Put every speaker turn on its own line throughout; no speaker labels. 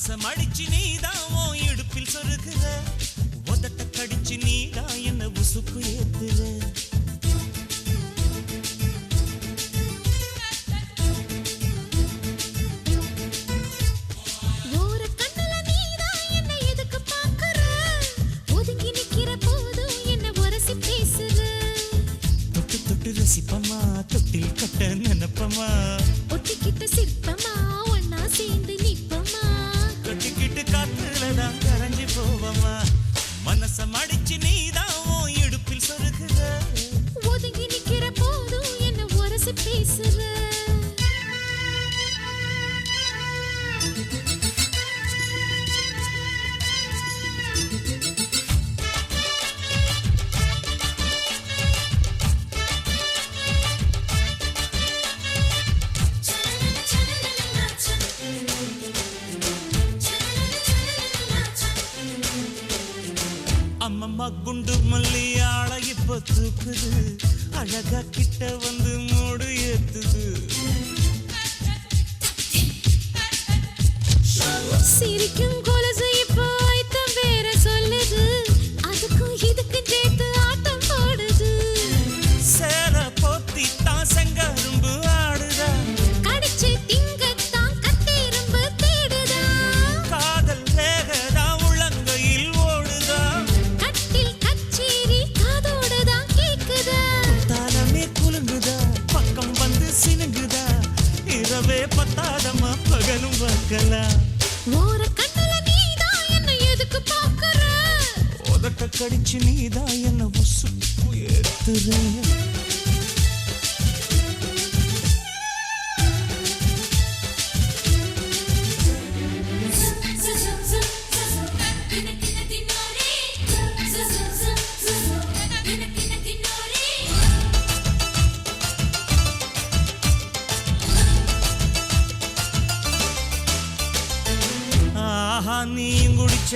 பாசம் அடிச்சு நீதான் இடுப்பில் சொருகுற
உதட்ட கடிச்சு நீ அடிச்சு நீ
அம்மம்மா குண்டு மல்லி ஆளை இப்ப தூக்குது. அழகா கிட்ட வந்து மூடு ஏத்துது. இரவே பத்தாதம்மா பகலும் பார்க்கலாம்
ஓர கண்ணுல நீதான் என்ன எதுக்கு பாக்குற
உதட்ட கடிச்சு நீதான் என்ன உசுப்பு ஏத்துற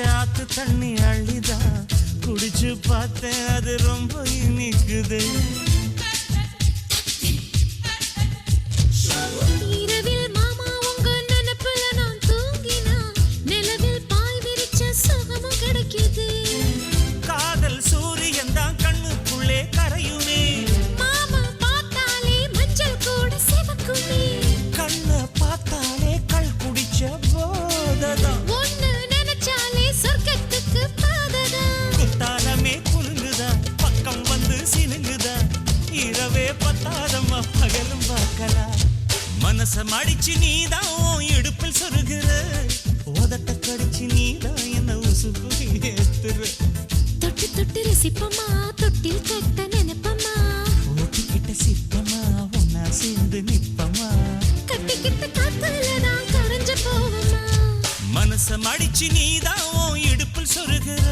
ஆத்து தண்ணி அள்ளிதான் குடிச்சு பார்த்தேன் அது ரொம்ப இனிக்குது. இரவே பத்தாதம்மா பகலும் பார்க்கலாம். மனச மடிச்சு நீதான் இடுப்பில் சொருகிற. உதட்ட கடிச்சு நீதான் என்ன உசுப்பு ஏத்துற.
தொட்டு தொட்டு ரசிப்பமா தொட்டில் கட்ட நினைப்பமா
ஓட்டிக்கிட்ட சிப்பமா ஒன்னா சேர்ந்து நிப்பமா
கட்டிக்கிட்ட காத்துல நான் கரைஞ்சு போவமா
மனச மடிச்சு நீதான் இடுப்பில் சொருகிற.